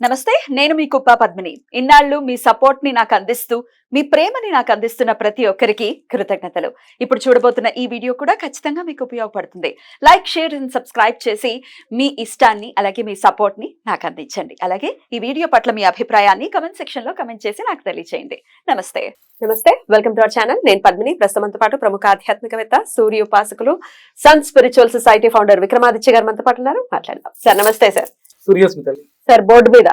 నమస్తే నేను మీ కుప్ప పద్మిని. ఇన్నాళ్ళు మీ సపోర్ట్ని నాకు అందిస్తూ మీ ప్రేమని నాకు అందిస్తున్న ప్రతి ఒక్కరికి కృతజ్ఞతలు. ఇప్పుడు చూడబోతున్న ఈ వీడియో కూడా ఖచ్చితంగా మీకు ఉపయోగపడుతుంది. లైక్ షేర్ అండ్ సబ్స్క్రైబ్ చేసి మీ ఇష్టాన్ని అలాగే మీ సపోర్ట్ని నాకు అందించండి. అలాగే ఈ వీడియో పట్ల మీ అభిప్రాయాన్ని కమెంట్ సెక్షన్లో కమెంట్ చేసి నాకు తెలియజేయండి నమస్తే. నమస్తే వెల్కమ్ టు అవర్ ఛానల్ నేను పద్మిని. ప్రస్తుతంతో పాటు ప్రముఖ ఆధ్యాత్మికవేత్త సూర్య ఉపాసకులు sun spiritual society founder Vikramaditya garu మనతో పాటు ఉన్నారు. మాట్లాడదాం. సార్ నమస్తే సార్. సూర్యోస్మి తల్లి సార్ బోర్డు మీద.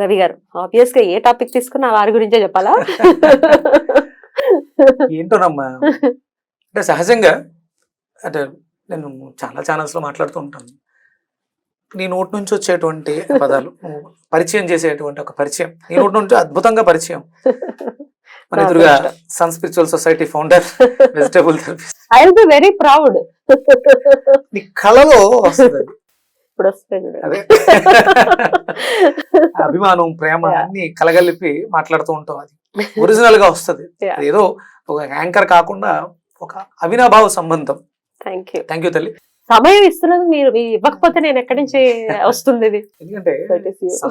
రవి గారు ఆబ్వియస్గా ఏ టాపిక్ తీసుకున్నా వారి గురించే చెప్పాలా? ఏంటోనమ్మా? అంటే సహజంగా అంటే నేను చాలా ఛానల్స్లో మాట్లాడుతూ ఉంటాను. నీ నోటి నుంచి వచ్చేటువంటి పదాలు పరిచయం చేసేటువంటి ఒక పరిచయం. నీ నోటి నుంచి అద్భుతంగా పరిచయం. మన ఎదురుగా sun spiritual society founder vegetable therapist I will be very proud నీ కళలో వస్తుంది. ఇప్పుడు. అదే. అభిమానం ప్రేమ. అన్ని కలగలిపి మాట్లాడుతూ ఉంటాం అది. ఒరిజినల్గా వస్తుంది. ఏదో ఒక యాంకర్ కాకుండా ఒక అవినాభావ సంబంధం. థ్యాంక్ యూ థ్యాంక్ యూ తల్లి. సమయం ఇస్తున్నది మీరు ఇవ్వకపోతే నేను ఎక్కడి నుంచి వస్తుంది ఇది ఎందుకంటే.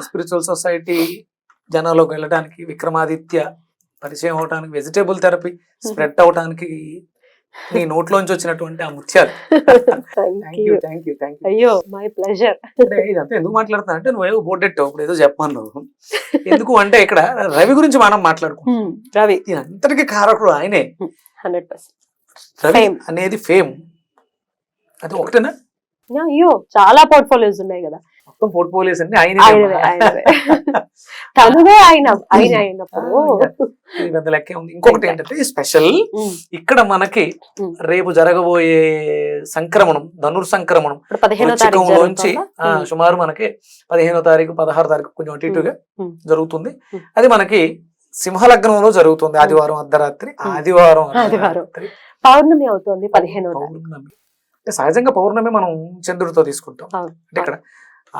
స్పిరిచువల్ సొసైటీ జనాల్లోకి వెళ్ళడానికి విక్రమాదిత్య పరిచయం అవడానికి వెజిటేబుల్ థెరపీ స్ప్రెడ్ అవడానికి నీ నోట్లోంచి వచ్చినటువంటి ఆ ముత్యాలు. అయ్యో మై ప్లెజర్ అంటే ఇదంతా ఎందుకు మాట్లాడుతున్నా అంటే నువ్వేదో బోర్డెట్టావు ఇప్పుడు ఏదో చెప్పమన్నావు ఎందుకు అంటే ఇక్కడ రవి గురించి మనం రవి. దీని అంతటికి కారకుడు ఆయనే. Hundred percent Ravi. అనేది ఫేమ్. అది ఒకటేనా? అయ్యో చాలా పోర్ట్ఫోలియోస్ ఉన్నాయి కదా. మొత్తం పోర్ట్ఫోలియోస్ అన్ని ఆయనే. తనువే ఆయన ఆయన అయినప్పుడు. పెద్ద లెక్కే ఉంది. ఇంకొకటి ఏంటంటే స్పెషల్ ఇక్కడ మనకి. రేపు జరగబోయే సంక్రమణం ధనుర్ సంక్రమణం ఉమ్, సుమారు మనకి పదిహేనో తారీఖు పదహారు తారీఖు కొంచెం అటు ఇటుగా. జరుగుతుంది. అది మనకి సింహలగ్నంలో జరుగుతుంది ఆదివారం అర్ధరాత్రి. ఆదివారం. అర్ధరాత్రి. పౌర్ణమి అవుతుంది పదిహేనో పౌర్ణమి. అంటే సహజంగా పౌర్ణమి మనం చంద్రుడితో తీసుకుంటాం. అంటే ఇక్కడ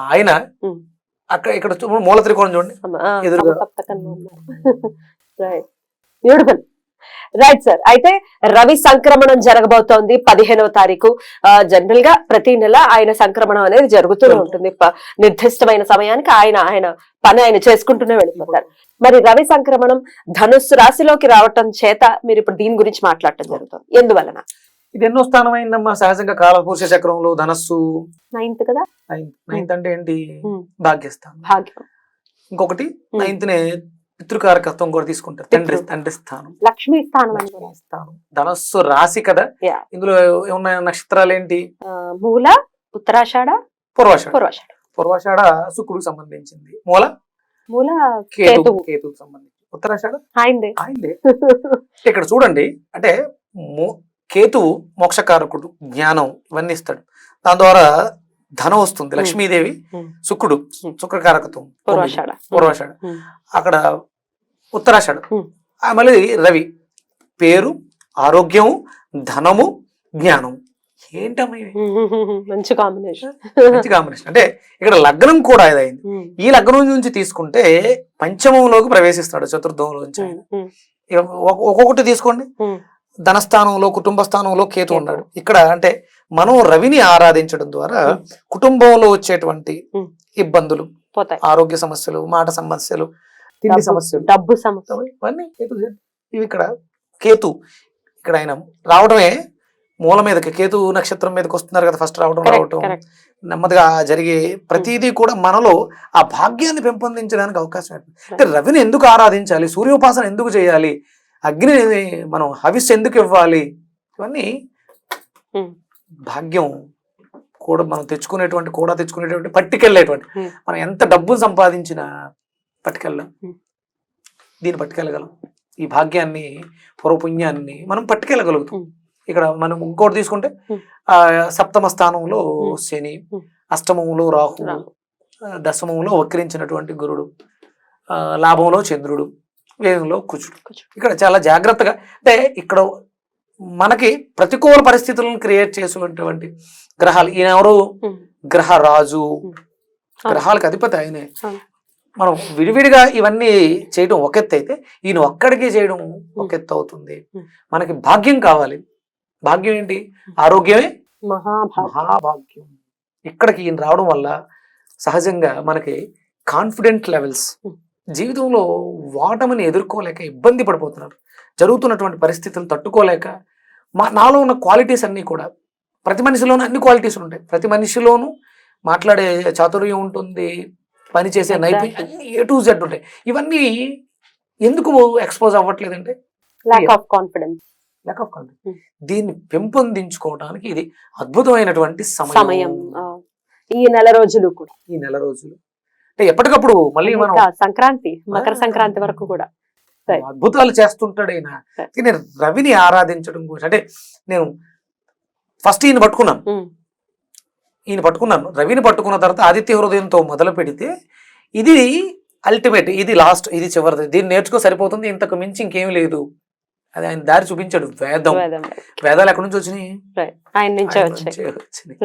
ఆయన. అక్కడ ఇక్కడ మూల త్రికోణం చూడండి. ఎదురుగా. రైట్ బ్యూటిఫుల్ రైట్ సార్ అయితే రవి సంక్రమణం జరగబోతోంది పదిహేనవ తారీఖు. జనరల్గా ప్రతి నెల ఆయన సంక్రమణం అనేది జరుగుతూనే ఉంటుంది. నిర్దిష్టమైన సమయానికి ఆయన ఆయన పని ఆయన చేసుకుంటూనే వెళ్ళిపోతారు. మరి రవి సంక్రమణం ధనుస్సు రాశిలోకి రావటం చేత మీరు ఇప్పుడు దీని గురించి మాట్లాడటం జరుగుతుంది. ఎందువలన? ఇది ఎన్నో స్థానం అయిందమ్మా సహజంగా కాలపురుష చక్రంలో ధనస్సు. నైన్త్ కదా? నైన్త్ అంటే ఏంటి? ఉమ్. భాగ్యస్థానం. భాగ్యం. ఇంకొకటి. నైన్త్ నే పితృకారకత్వం కూడా తీసుకుంటారు. తండ్రి. తండ్రి స్థానం. లక్ష్మీ స్థానం లక్ష్మీ స్థానం. ధనస్సు రాశి కదా. ఇందులో ఉన్న నక్షత్రాలు ఏంటి? మూల ఉత్తరాషాఢ పూర్వాషాఢ. పూర్వాషాఢ. పూర్వాషాఢ శుక్రుడికి సంబంధించింది. మూల? మూల కేతు. కేతుకు సంబంధించి ఉత్తరాషాఢ? ఇక్కడ చూడండి. అంటే మో- కేతువు మోక్షకారకుడు జ్ఞానం ఇవన్నీ ఇస్తాడు. దాని ద్వారా ధనం వస్తుంది. లక్ష్మీదేవి. శుక్రుడు. శుక్రకారకత్వం పూర్వాషాఢ. అక్కడ ఉత్తరాషాఢ. మళ్ళీ రవి. పేరు ఆరోగ్యము ధనము జ్ఞానం. ఏంటమ్మా? మంచి కాంబినేషన్. మంచి కాంబినేషన్. అంటే ఇక్కడ లగ్నం కూడా ఇదైంది. ఈ లగ్నం నుంచి తీసుకుంటే పంచమంలోకి ప్రవేశిస్తాడు చతుర్థంలోంచి. ఒక్కొక్కటి తీసుకోండి. ధనస్థానంలో కుటుంబ స్థానంలో కేతు. ఉన్నాడు. ఇక్కడ అంటే మనం రవిని ఆరాధించడం ద్వారా. కుటుంబంలో వచ్చేటువంటి. ఇబ్బందులు ఆరోగ్య సమస్యలు మాట సమస్యలు తిండి సమస్యలు డబ్బు సమస్య ఇవన్నీ కేతు ఇవి ఇక్కడ కేతు ఇక్కడ ఆయన రావడమే మూల మీదకి కేతు నక్షత్రం మీదకి వస్తున్నారు కదా ఫస్ట్ రావడం రావటం. నెమ్మదిగా జరిగే ప్రతిదీ కూడా మనలో ఆ భాగ్యాన్ని పెంపొందించడానికి అవకాశం. అంటే రవిని ఎందుకు ఆరాధించాలి? సూర్యోపాసన ఎందుకు చేయాలి? అగ్నిని మనం హవిస్ ఎందుకు ఇవ్వాలి ఇవన్నీ. భాగ్యం కూడా మనం తెచ్చుకునేటువంటి కూడా తెచ్చుకునేటువంటి పట్టుకెళ్ళేటువంటి. మనం ఎంత డబ్బులు సంపాదించినా పట్టుకెళ్ళాం. దీన్ని పట్టుకెళ్ళగలం ఈ భాగ్యాన్ని పూర్వపుణ్యాన్ని మనం పట్టుకెళ్ళగలుగుతాం. ఇక్కడ మనం ఇంకోటి తీసుకుంటే. ఆ సప్తమ స్థానంలో. శని. అష్టమంలో రాహు దశమంలో వక్రించినటువంటి గురుడు లాభంలో చంద్రుడు కుజుడు కుజుడు. ఇక్కడ చాలా జాగ్రత్తగా అంటే ఇక్కడ మనకి ప్రతికూల పరిస్థితులను క్రియేట్ చేసేటువంటి గ్రహాలు. ఈయన ఎవరు? ఉమ్. గ్రహ రాజు అవును. గ్రహాలకు అధిపతి ఆయనే. మనం విడివిడిగా ఇవన్నీ చేయడం ఒక ఎత్తు అయితే ఈయన ఒక్కడికి చేయడం ఒక ఎత్తు అవుతుంది. మనకి భాగ్యం కావాలి. భాగ్యం ఏంటి? ఆరోగ్యమే? మహాభాగ్యం. ఇక్కడికి ఈయన రావడం వల్ల సహజంగా మనకి కాన్ఫిడెంట్ లెవెల్స్. జీవితంలో వాటమిని ఎదుర్కోలేక ఇబ్బంది పడిపోతున్నారు. జరుగుతున్నటువంటి పరిస్థితులను తట్టుకోలేక మా నాలో ఉన్న క్వాలిటీస్ అన్నీ కూడా ప్రతి మనిషిలోనూ అన్ని క్వాలిటీస్ ఉంటాయి. ప్రతి మనిషిలోనూ మాట్లాడే చాతుర్యం ఉంటుంది పని చేసే నైపుణ్యం. అన్ని ఏ టు జెడ్ ఉంటాయి. ఇవన్నీ ఎందుకు expose అవ్వట్లేదంటే? Lack of confidence of confidence. Hmm. దీన్ని పెంపొందించుకోవడానికి ఇది అద్భుతమైనటువంటి సమయం. ఈ నెల రోజులు కూడా. ఈ నెల రోజులు. అంటే ఎప్పటికప్పుడు మళ్ళీ మనం సంక్రాంతి మకర. సంక్రాంతి వరకు కూడా. అద్భుతాలు చేస్తుంటాడు ఆయన. నేను రవిని ఆరాధించడం గురించి అంటే నేను ఫస్ట్ ఈయన పట్టుకున్నాను. ఈయన పట్టుకున్నాను. రవిని పట్టుకున్న తర్వాత ఆదిత్య హృదయంతో మొదలు పెడితే ఇది అల్టిమేట్ ఇది లాస్ట్ ఇది చివరిది. దీన్ని నేర్చుకో సరిపోతుంది. ఇంతకు మించి ఇంకేం లేదు. అది ఆయన దారి చూపించాడు. వేదం. వేదాలు ఎక్కడి నుంచి వచ్చినాయి. ఆయన నుంచే వచ్చాయి.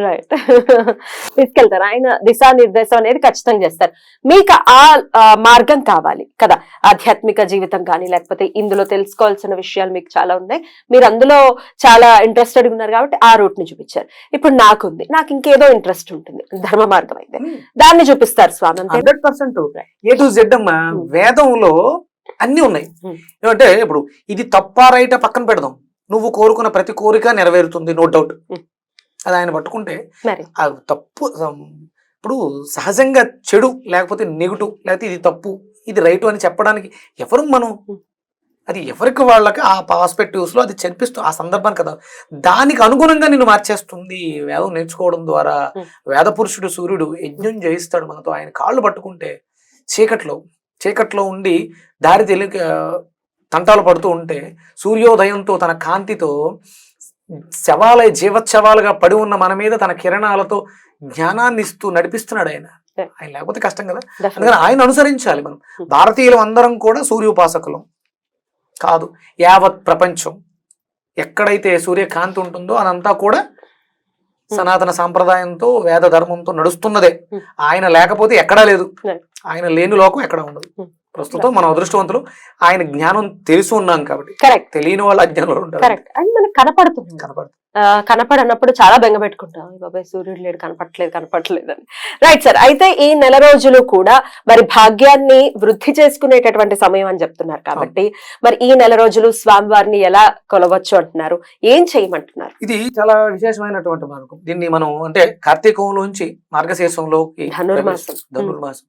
రైట్ తీసుకెళ్తారు? ఆయన దిశానిర్దేశం అనేది ఖచ్చితంగా చేస్తారు. మీకు ఆ మార్గం కావాలి కదా? ఆధ్యాత్మిక జీవితం కానీ లేకపోతే ఇందులో తెలుసుకోవాల్సిన విషయాలు మీకు చాలా ఉన్నాయి. మీరు అందులో చాలా ఇంట్రెస్టెడ్ ఉన్నారు కాబట్టి ఆ రూట్ని చూపించారు. ఇప్పుడు నాకుంది. నాకు ఇంకేదో ఇంట్రెస్ట్ ఉంటుంది. ధర్మ మార్గం అయితే. దాన్ని చూపిస్తారు స్వామి. Hundred percent. A to Z అమ్మా. Hmm. వేదంలో అన్ని ఉన్నాయి. ఏమంటే ఇప్పుడు ఇది తప్పా రైట పక్కన పెడదాం నువ్వు కోరుకున్న ప్రతి కోరిక నెరవేరుతుంది నో డౌట్. అది ఆయన పట్టుకుంటే తప్పు ఇప్పుడు సహజంగా చెడు లేకపోతే నెగిటివ్ లేకపోతే ఇది తప్పు ఇది రైట్ అని చెప్పడానికి ఎవరు మనం. అది ఎవరికి వాళ్ళకి ఆ పర్స్పెక్టివ్స్లో అది చనిపిస్తూ ఆ సందర్భాన్ని కదా దానికి అనుగుణంగా నిన్ను మార్చేస్తుంది వేదం నేర్చుకోవడం ద్వారా. వేద పురుషుడు సూర్యుడు యజ్ఞం చేయిస్తాడు మనతో ఆయన కాళ్ళు పట్టుకుంటే చీకట్లో చీకట్లో ఉండి దారి తెలియక తంటాలు పడుతూ ఉంటే సూర్యోదయంతో తన కాంతితో శవాలయ జీవచ్చవాలుగా పడి ఉన్న మన మీద తన కిరణాలతో జ్ఞానాన్ని ఇస్తూ నడిపిస్తున్నాడు ఆయన. ఆయన లేకపోతే కష్టం కదా. అందుకని ఆయన అనుసరించాలి మనం Hmm. భారతీయులు అందరం కూడా సూర్యోపాసకులం కాదు యావత్ ప్రపంచం ఎక్కడైతే సూర్యకాంతి ఉంటుందో అదంతా కూడా సనాతన సాంప్రదాయంతో వేద ధర్మంతో నడుస్తున్నదే. ఆయన లేకపోతే ఎక్కడా లేదు. ఆయన లేని లోకం ఎక్కడ ఉండదు. ప్రస్తుతం మనం అదృష్టవంతులు ఆయన జ్ఞానం తెలిసి ఉన్నాం కాబట్టి కరెక్ట్ తెలియని వాళ్ళు అజ్ఞానంలో ఉంటారు కరెక్ట్ అని మనకు కనపడుతుంది. కనపడదు ఆ, కనపడనప్పుడు చాలా బెంగ పెట్టుకుంటాం. "అయ్య బాబాయ్ సూర్యుడు లేడు కనపట్లేదు కనపట్లేదు అని. రైట్ సార్ అయితే ఈ నెల రోజులు కూడా మరి భాగ్యాన్ని వృద్ధి చేసుకునేటటువంటి సమయం అని చెప్తున్నారు కాబట్టి మరి ఈ నెల రోజులు స్వామివారిని ఎలా కొలవచ్చు అంటున్నారు? ఏం చేయమంటున్నారు? ఇది చాలా విశేషమైనటువంటి మార్గం. దీన్ని మనం అంటే కార్తీకంలోంచి మార్గశీర్షంలోకి ధనుర్మాసం. ధనుర్మాసం.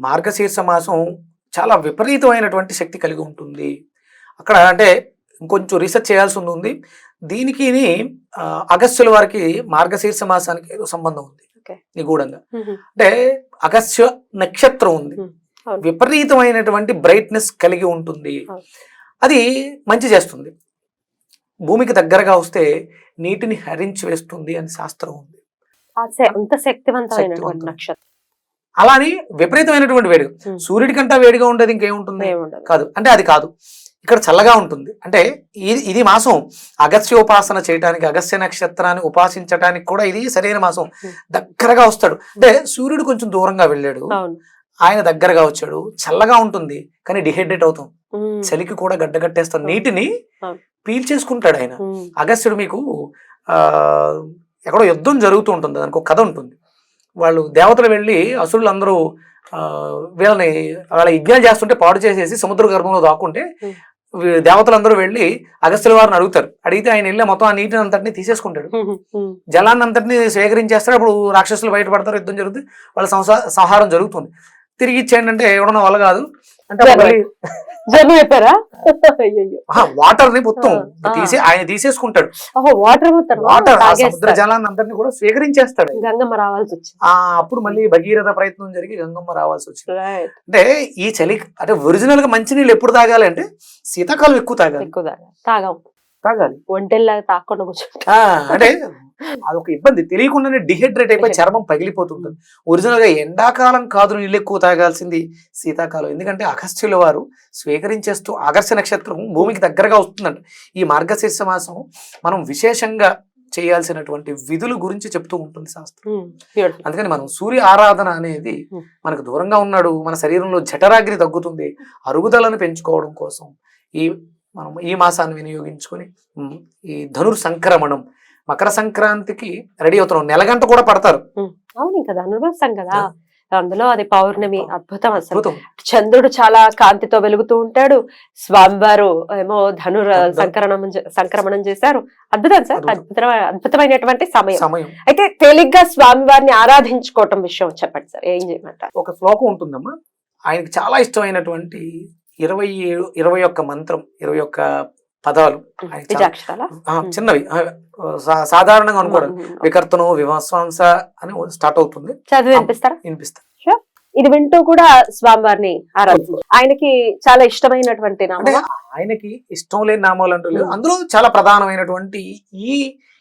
మార్గశీర్ష మాసం చాలా విపరీతమైనటువంటి శక్తి కలిగి ఉంటుంది. అక్కడ అంటే ఇంకొంచెం రీసెర్చ్ చేయాల్సి ఉంది. దీనికి అగస్త్యుల వారికి మార్గశీర్ష మాసానికి ఏదో సంబంధం ఉంది. నిగూఢంగా. అంటే అగస్త్య నక్షత్రం ఉంది. విపరీతమైనటువంటి బ్రైట్నెస్ కలిగి ఉంటుంది. అది మంచి చేస్తుంది. భూమికి దగ్గరగా వస్తే నీటిని హరించి వేస్తుంది అని శాస్త్రం ఉంది. ఆ శ- అంత శక్తివంతమైనటువంటి శక్తివంతం. నక్షత్రం. అలాని విపరీతమైనటువంటి వేడి. సూర్యుడి కంటే వేడిగా ఉండేది ఇంకేముంటుంది. కాదు. అంటే అది కాదు. ఇక్కడ చల్లగా ఉంటుంది. అంటే ఇది ఇది మాసం అగస్త్యోపాసన చేయడానికి అగస్త్య నక్షత్రాన్ని ఉపాసించడానికి కూడా ఇది సరైన మాసం. దగ్గరగా వస్తాడు. అంటే సూర్యుడు కొంచెం దూరంగా వెళ్ళాడు. ఆయన దగ్గరగా వచ్చాడు. చల్లగా ఉంటుంది. కానీ డిహైడ్రేట్ అవుతాం. చలికి కూడా గడ్డగట్టేస్తాం. నీటిని. పీల్చేసుకుంటాడు ఆయన. అగస్త్యుడు మీకు ఆ ఎక్కడో యుద్ధం జరుగుతూ ఉంటుంది. దానికి ఒక కథ ఉంటుంది. వాళ్ళు దేవతలు వెళ్ళి అసురులు అందరూ ఆ, వీళ్ళని వాళ్ళ యజ్ఞాలు చేస్తుంటే పాడు చేసేసి సముద్ర గర్భంలో దాక్కుంటే దేవతలందరూ వెళ్ళి అగస్త్యుల వారిని అడుగుతారు. అడిగితే ఆయన వెళ్ళి మొత్తం ఆ నీటిని అంతటిని తీసేసుకుంటాడు జలాన్ని అంతటిని సేకరించేస్తారు. అప్పుడు రాక్షసులు బయటపడతారు. యుద్ధం జరుగుతుంది. వాళ్ళ సంసా సంహారం జరుగుతుంది. తిరిగి ఇచ్చేయండి అంటే ఎవడన్నా వల్ల కాదు. జర్నీ. చెప్పారా? అయ్యయ్యో. వాటర్ని మొత్తం. తీసే ఆయన తీసేసుకుంటాడు. వాటర్ పోతారు వాటర్ ఆ సముద్ర జలాన్ని అందరినీ కూడా స్వీకరించేస్తాడు. గంగమ్మ రావాల్సి వచ్చింది. ఆ అప్పుడు మళ్ళీ భగీరథ ప్రయత్నం జరిగి గంగమ్మ రావాల్సి వచ్చింది. అంటే ఈ చలి అంటే ఒరిజినల్గా మంచినీళ్ళు ఎప్పుడు తాగాలి అంటే శీతాకాలం ఎక్కువ తాగాలి. ఎక్కువ తాగా తాగాం. తాగాలి. ఒంటెల్లాగా తాకుండా కూర్చో ఆ, అంటే అదొక ఇబ్బంది. తెలియకుండానే డిహైడ్రేట్ అయిపోయి. చర్మం పగిలిపోతుంటుంది. ఒరిజినల్గా ఎండాకాలం కాదు నీళ్ళు ఎక్కువ తాగాల్సింది శీతాకాలం. ఎందుకంటే అగస్త్యుల వారు స్వీకరించేస్తూ ఆగస్త్య నక్షత్రం భూమికి దగ్గరగా వస్తుందంట. ఈ మార్గశీర్ష మాసం మనం విశేషంగా చేయాల్సినటువంటి విధుల గురించి చెప్తూ ఉంటుంది శాస్త్రం. అందుకని మనం సూర్య ఆరాధన అనేది. మనకు దూరంగా ఉన్నాడు మన శరీరంలో జఠరాగ్ని తగ్గుతుంది అరుగుదలను పెంచుకోవడం కోసం ఈ మనం ఈ మాసాన్ని వినియోగించుకొని ఈ ధనుర్ సంక్రమణం మకర సంక్రాంతికి రెడీ అవుతున్నాం. నెలగంట కూడా పడతారు. అవును కదా అనుభవిస్తాం కదా. అందులో అది పౌర్ణమి అద్భుతం అసలు. చంద్రుడు చాలా కాంతితో వెలుగుతూ ఉంటాడు. స్వామివారు ఏమో ధనుర్ ధను- సంక్రమణం సంక్రమణం చేశారు. అద్భుతం సార్. అద్భుతం. అద్భుతమైన అద్భుతమైన సమయం. సమయం. అయితే తేలిగ్గా స్వామివారిని ఆరాధించుకోవటం విషయం చెప్పండి సార్. ఏం చేయమంటారు? ఒక శ్లోకం ఉంటుందమ్మా. ఆయనకి చాలా ఇష్టమైనటువంటి ఇరవై ఏడు ఇరవై ఒక్క మంత్రం ఇరవై ఒక్క పదాలు. చిన్నవి. సాధారణంగా అనుకోవడం వికర్తను విమర్శంస అని స్టార్ట్ అవుతుంది. వినిపిస్తారా? వినిపిస్తా. ఇది వింటూ కూడా స్వామివారిని ఆరాధించారు ఆయనకి చాలా ఇష్టమైనటువంటి ఆయనకి ఇష్టం లేని నామాలు అంటూ లేదు. అందులో చాలా ప్రధానమైనటువంటి ఈ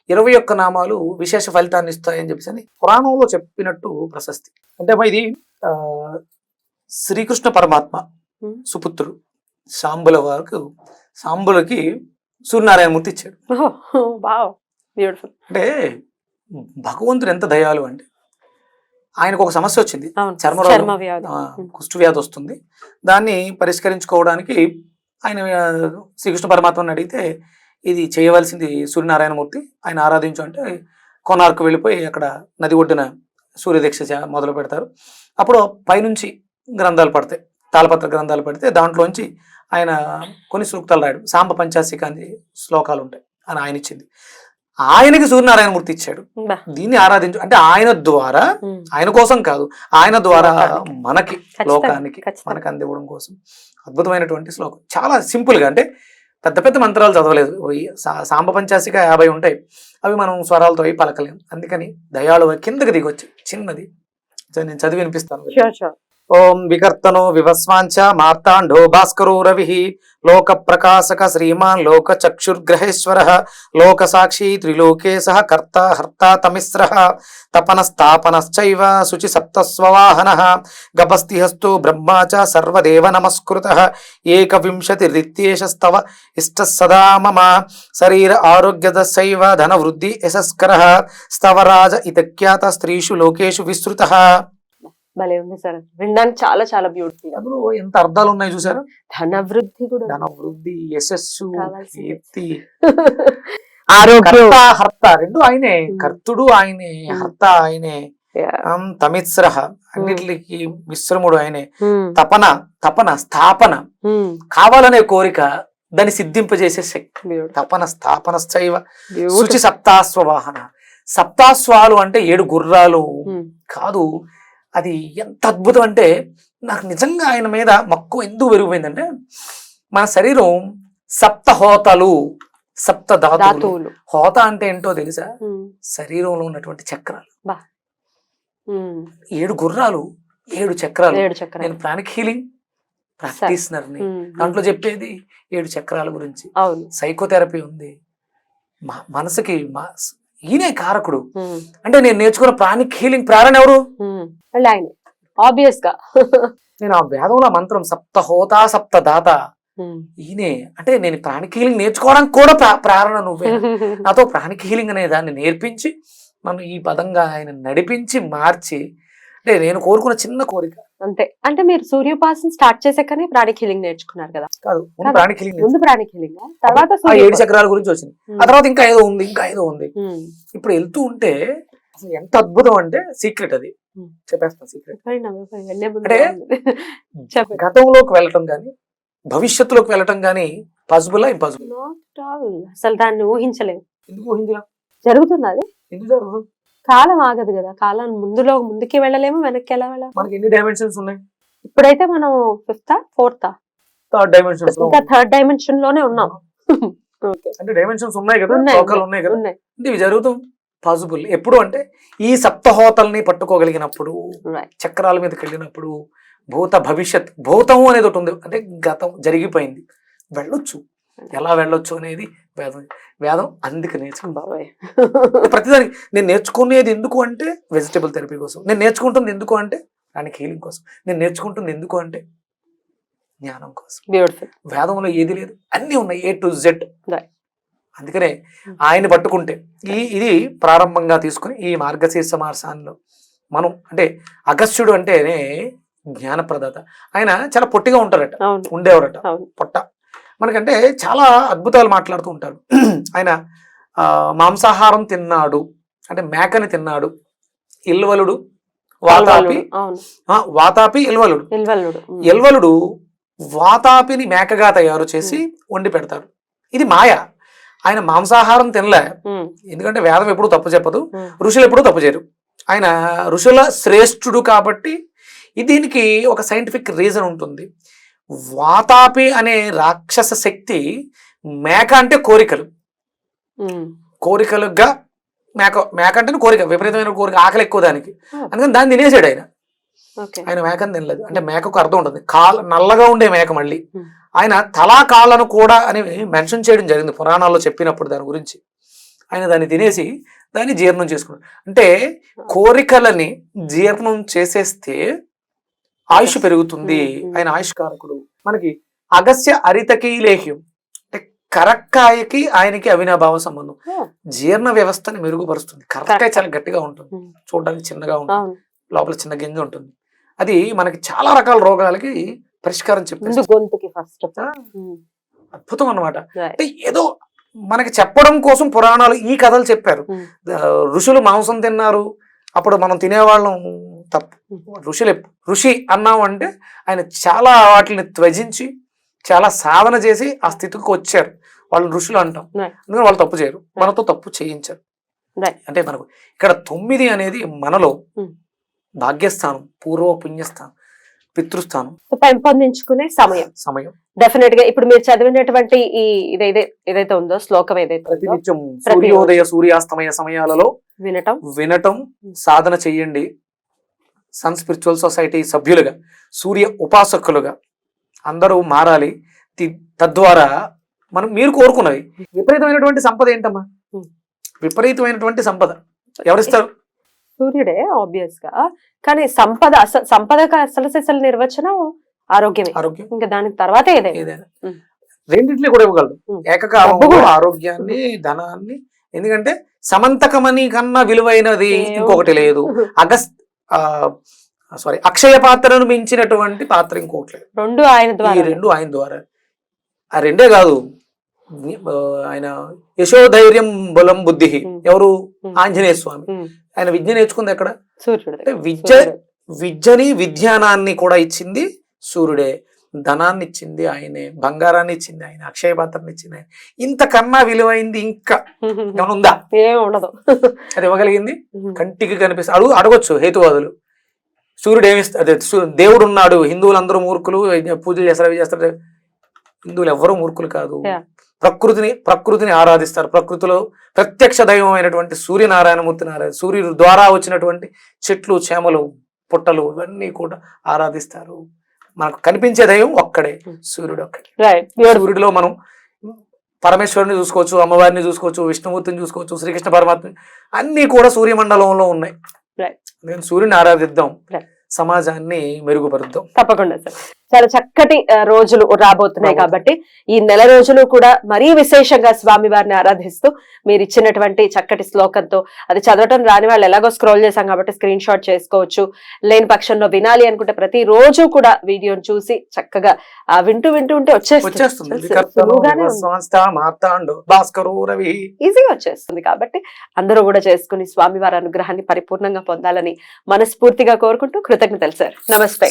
ఇరవై ఒక్క నామాలు విశేష ఫలితాన్ని ఇస్తాయని చెప్పేసి అని పురాణంలో చెప్పినట్టు ప్రశస్తి. అంటే ఇది ఆ, శ్రీకృష్ణ పరమాత్మ. సుపుత్రుడు సాంబుల వారికి సాంబులకి సూర్యనారాయణమూర్తి ఇచ్చాడు. బ్యూటిఫుల్. అంటే భగవంతుడు ఎంత దయాలు అంటే ఆయనకు ఒక సమస్య వచ్చింది. చర్మ కుష్టు వ్యాధి వస్తుంది. దాన్ని పరిష్కరించుకోవడానికి ఆయన శ్రీకృష్ణ పరమాత్మని అడిగితే ఇది చేయవలసింది సూర్యనారాయణమూర్తి ఆయన ఆరాధించు అంటే కొనార్కు వెళ్ళిపోయి అక్కడ నది ఒడ్డున సూర్యదీక్ష మొదలు పెడతారు అప్పుడు పైనుంచి గ్రంథాలు పడతాయి. తాళపత్ర గ్రంథాలు పడితే దాంట్లోంచి ఆయన కొన్ని సూక్తాలు రాయడం. సాంబ పంచాశిక అని శ్లోకాలు ఉంటాయి. అని ఆయన ఇచ్చింది. ఆయనకి సూర్యనారాయణమూర్తి ఇచ్చాడు. బా. దీన్ని ఆరాధించు అంటే ఆయన ద్వారా. ఆయన కోసం కాదు ఆయన ద్వారా. మనకి లోకానికి. మనకు అందివ్వడం కోసం అద్భుతమైనటువంటి శ్లోకం. చాలా సింపుల్గా అంటే పెద్ద పెద్ద మంత్రాలు చదవలేదు. సాంబ పంచాసిక యాభై ఉంటాయి. అవి మనం స్వరాలతో అవి పలకలేం. అందుకని దయాళు కిందకి దిగొచ్చు. చిన్నది. నేను చదివి వినిపిస్తాను. ఓం వికర్తనో వివస్వాంచ మార్తాండో భాస్కరో రవి లోక ప్రకాశక శ్రీమాన్ లోక చక్షుర్గ్రహేశ్వర లోక సాక్షి త్రిలోకేశ కర్త హర్త తమిశ్ర తపన స్థాపనశ్చైవ శుచి సప్తస్వవాహన గపస్తిహస్తో బ్రహ్మా చ సర్వదేవ నమస్కృత ఏకవింశతి రిత్యేషస్తవ ఇష్ట సదా మమ శరీర ఆరోగ్యదశైవ ధనవృద్ధి యశస్కర స్తవరాజ ఇతఖ్యాత స్త్రీషు లోకేషు విస్తృత భలే ఉంది సార్ వినడానికి చాలా చాలా బ్యూటిఫుల్ అందులో ఎంత అర్థాలు ఉన్నాయి చూసారా ధన వృద్ధి కూడా ధన వృద్ధి యశస్సు. కీర్తి ఆరోగ్యం హర్త రెండు ఆయనే. కర్తుడు ఆయనే. హర్త ఆయనే తమిత్స్ర అన్నిటికి మిశ్రముడు ఆయనే. తపన తపన స్థాపన. కావాలనే కోరిక దాన్ని సిద్ధింపజేసే శక్తి. తపన స్థాపన శైవ. శుచి సప్తాశ్వవాహన సప్తాశ్వాలు అంటే ఏడు గుర్రాలు. కాదు అది ఎంత అద్భుతం అంటే నాకు నిజంగా ఆయన మీద మక్కువ ఎందుకు పెరిగిపోయిందంటే మన శరీరం సప్త హోతలు సప్త ధాతువులు. హోత అంటే ఏంటో తెలుసా. శరీరంలో ఉన్నటువంటి చక్రాలు. ఏడు గుర్రాలు ఏడు చక్రాలు. నేను ప్రాణిక్ హీలింగ్ ప్రాక్టీస్నర్ని. Hmm. దాంట్లో చెప్పేది ఏడు చక్రాల గురించి. సైకోథెరపీ ఉంది. మా మనసుకి మా ఈయనే కారకుడు. అంటే నేను నేర్చుకున్న ప్రాణిక్ హీలింగ్ ప్రేరణ ఎవరు? మళ్ళీ ఆయన ఆబ్వియస్గా నేను ఆ వేదంలో మంత్రం సప్త హోతా సప్త దాత. ఈయనే అంటే నేను ప్రాణిక్ హీలింగ్ నేర్చుకోవడానికి కూడా ప్రా- ప్రేరణ నువ్వే నాతో ప్రాణిక్ హీలింగ్ అనే దాన్ని నేర్పించి నన్ను ఈ పదంగా ఆయన నడిపించి మార్చి అంటే నేను కోరుకున్న చిన్న కోరిక అంతే అంటే మీరు సూర్యోపాసన స్టార్ట్ చేసాకనే ప్రాణిక్ హీలింగ్ నేర్చుకున్నారు కదా కాదు ముందు. ప్రాణిక్ హీలింగ్ ముందు ప్రాణిక్ హీలింగ్ తర్వాత ఏడు. చక్రాల గురించి వచ్చింది. ఆ తర్వాత ఇంకా ఏదో ఉంది ఇంకా ఏదో ఉంది. ఇప్పుడు వెళ్తూ ఉంటే అసలు ఎంత అద్భుతం అంటే సీక్రెట్ అది. Hmm. చెప్పేస్తాను సీక్రెట్ అంటే- గతంలోకి వెళ్ళటం కానీ భవిష్యత్తులోకి వెళ్ళటం కానీ పాసిబుల్ ఇంపాసిబుల్. అసలు దాన్ని ఊహించలేము ఎందుకు ఊహించలేం? జరుగుతుంది అది? ఎందుకు కాలం ఆగదు కదా. కాలం ముందులో ముందుకి వెళ్ళలేము వెనక్కి ఎలా వెళ్ళాలి? మనకి ఎన్ని డైమెన్షన్స్ ఉన్నాయి? ఇప్పుడైతే మనం ఫిఫ్త్ ఫోర్త్ థర్డ్ డైమెన్షన్స్ ఇంకా థర్డ్ డైమెన్షన్లోనే ఉన్నాం. అంటే డైమెన్షన్స్ ఉన్నాయి కదా? ఉన్నాయి, కదా? ఇవి జరుగుతాం. పాసిబుల్ ఎప్పుడు అంటే ఈ సప్తహోతల్ని పట్టుకోగలిగినప్పుడు. చక్రాల మీదకి వెళ్ళినప్పుడు భూత భవిష్యత్ భూతం అనేది ఒకటి ఉంది. అంటే గతం జరిగిపోయింది. వెళ్ళొచ్చు. ఎలా వెళ్ళొచ్చు అనేది వేదం వేదం అందుకే నేర్చుకున్నాను బాబాయ్. ప్రతిదానికి నేను నేర్చుకునేది ఎందుకు అంటే వెజిటబుల్ థెరపీ కోసం. నేను నేర్చుకుంటుంది ఎందుకు అంటే దానికి హీలింగ్ కోసం. నేను నేర్చుకుంటుంది ఎందుకు అంటే జ్ఞానం కోసం. వేదంలో ఏది లేదు. అన్నీ ఉన్నాయి. A to Z. అందుకనే ఆయన పట్టుకుంటే ఈ ఇది ప్రారంభంగా తీసుకుని ఈ మార్గశీర్ష మాసాల్లో మనం అంటే అగస్త్యుడు అంటేనే జ్ఞానప్రదాత. ఆయన చాలా పొట్టిగా ఉంటారట ఉండేవారట. పొట్ట. మనకంటే చాలా అద్భుతాలు మాట్లాడుతూ ఉంటారు. ఆయన మాంసాహారం తిన్నాడు అంటే మేకని తిన్నాడు ఇల్వలుడు వాతాపి వాతాపి ఇల్వలుడు. ఎల్వలుడు వాతాపిని మేకగా తయారు చేసి వండి పెడతాడు ఇది మాయ. ఆయన మాంసాహారం తినలే. ఎందుకంటే వేదం ఎప్పుడు తప్పు చెప్పదు. ఋషులు ఎప్పుడు తప్పు చేయరు. ఆయన ఋషుల శ్రేష్ఠుడు కాబట్టి దీనికి ఒక సైంటిఫిక్ రీజన్ ఉంటుంది. వాతాపి అనే రాక్షస శక్తి మేక అంటే కోరికలు. కోరికలుగా మేక మేక అంటే కోరిక విపరీతమైన కోరిక ఆకలి ఎక్కువ దానికి. అందుకని దాన్ని తినేసాడు ఆయన. ఆయన మేకని తినలేదు. అంటే మేకకు అర్థం ఉంటుంది. కాళ్ళ నల్లగా ఉండే మేక మళ్ళీ. ఆయన తలా కాళ్ళను కూడా అని మెన్షన్ చేయడం జరిగింది పురాణాల్లో చెప్పినప్పుడు దాని గురించి. ఆయన దాన్ని తినేసి దాన్ని జీర్ణం చేసుకున్నాడు. అంటే కోరికలని జీర్ణం చేసేస్తే ఆయుష్ పెరుగుతుంది. ఆయన ఆయుష్ కారకుడు మనకి అగస్య అరితకి లేహ్యం. అంటే కరక్కాయకి ఆయనకి అవినాభావ సంబంధం. జీర్ణ వ్యవస్థని మెరుగుపరుస్తుంది. కరక్కాయ. చాలా గట్టిగా ఉంటుంది. చూడడానికి చిన్నగా ఉంటుంది. లోపల చిన్న గింజ ఉంటుంది. అది మనకి చాలా రకాల రోగాలకి పరిష్కారం ముందు చెప్పేస్తుంది గొంతుకి ఫస్ట్ అద్భుతం అన్నమాట. అంటే ఏదో మనకి చెప్పడం. కోసం పురాణాలు ఈ కథలు చెప్పారు. ఋషులు మాంసం తిన్నారు. అప్పుడు మనం తినేవాళ్ళం. తప్పు ఋషులు ఋషి అన్నాం అంటే ఆయన చాలా వాటిని త్వజించి చాలా సాధన చేసి ఆ స్థితికి వచ్చారు. వాళ్ళు ఋషులు అంటాం. అందుకని వాళ్ళు తప్పు చేయరు. మనతో తప్పు చేయించారు. అంటే మనకు ఇక్కడ తొమ్మిది అనేది మనలో. భాగ్యస్థానం పూర్వ పుణ్యస్థానం పితృస్థానం. పెంపొందించుకునే సమయం. సమయం. డెఫినెట్గా ఇప్పుడు మీరు చదివినటువంటి ఈ ఇదైతే ఏదైతే ఉందో శ్లోకం ఏదైతే ప్రతినిత్యం. సూర్యోదయ సూర్యాస్తమయ సమయాలలో వినటం. వినటం సాధన చెయ్యండి సన్ స్పిరిచువల్ సొసైటీ సభ్యులుగా సూర్య ఉపాసకులుగా అందరూ మారాలి. తద్వారా మనం మీరు కోరుకున్నది విపరీతమైనటువంటి సంపద ఏంటమ్మా. విపరీతమైనటువంటి సంపద. ఎవరిస్తారు? సూర్యుడే ఆబ్వియస్గా కానీ సంపద అసలు సంపదకు అసలు అసలు నిర్వచనం ఆరోగ్యమే. ఆరోగ్యం. ఇంకా దాని తర్వాత ఏదైనా. రెండింటిని కూడా ఇవ్వగలదు. డబ్బు ఏకకాలంలో. ఆరోగ్యాన్ని ధనాన్ని. ఎందుకంటే సమంతకమని కన్నా విలువైనది ఇంకొకటి లేదు. అగస్ సారీ అక్షయ పాత్రను మించినటువంటి పాత్ర ఇంకొకటి లేదు. రెండు ఆయన ఈ ద్వారా రెండు ఆయన ద్వారా. ఆ రెండే కాదు. ఆయన యశోధైర్యం బలం బుద్ధి. ఎవరు. ఆంజనేయ స్వామి. ఆయన విద్య నేర్చుకుంది ఎక్కడ? సూర్యుడు అంటే విద్య విద్యని విజ్ఞానాన్ని కూడా ఇచ్చింది సూర్యుడే. ధనాన్ని ఇచ్చింది ఆయనే బంగారాన్ని ఇచ్చింది ఆయన అక్షయ పాత్రని ఇచ్చింది ఆయన. ఇంతకన్నా విలువైంది ఇంకా ఏమైనా ఉందా ఉండదు. అది ఇవ్వగలిగింది? కంటికి కనిపిస్తే అడుగు అడగొచ్చు హేతువాదులు. సూర్యుడు ఏమి ఇస్తా- అదే దేవుడు ఉన్నాడు హిందువులు అందరూ మూర్ఖులు పూజలు చేస్తారు అవి చేస్తారు. హిందువులు ఎవ్వరూ మూర్ఖులు కాదు. ప్రకృతిని ప్రకృతిని ఆరాధిస్తారు. ప్రకృతిలో ప్రత్యక్ష దైవమైనటువంటి సూర్యనారాయణమూర్తి నారాయణ సూర్యుడు ద్వారా వచ్చినటువంటి చెట్లు చేమలు పుట్టలు ఇవన్నీ కూడా ఆరాధిస్తారు. మనకు కనిపించే దైవం ఒక్కడే. సూర్యుడు ఒక్కడే. సూర్యుడిలో మనం పరమేశ్వరుని చూసుకోవచ్చు అమ్మవారిని చూసుకోవచ్చు విష్ణుమూర్తిని చూసుకోవచ్చు శ్రీకృష్ణ పరమాత్మ అన్ని కూడా సూర్యమండలంలో ఉన్నాయి. నేను సూర్యుని ఆరాధిద్దాం. సమాజాన్ని మెరుగుపరుద్దాం. తప్పకుండా సార్. చాలా చక్కటి రోజులు రాబోతున్నాయి. కాబట్టి ఈ నెల రోజులు కూడా మరీ విశేషంగా స్వామి వారిని ఆరాధిస్తూ మీరు ఇచ్చినటువంటి చక్కటి శ్లోకంతో అది చదవటం రాని వాళ్ళు ఎలాగో స్క్రోల్ చేశాం కాబట్టి స్క్రీన్ షాట్ చేసుకోవచ్చు. లేని పక్షంలో వినాలి అనుకుంటే ప్రతి రోజు కూడా వీడియోని చూసి చక్కగా ఆ, వింటూ వింటూ ఉంటే వచ్చేస్తుంది. ఈజీగా వచ్చేస్తుంది కాబట్టి అందరూ కూడా చేసుకుని స్వామి వారి అనుగ్రహాన్ని పరిపూర్ణంగా పొందాలని మనస్ఫూర్తిగా కోరుకుంటూ కృతజ్ఞతలు సార్. నమస్తే.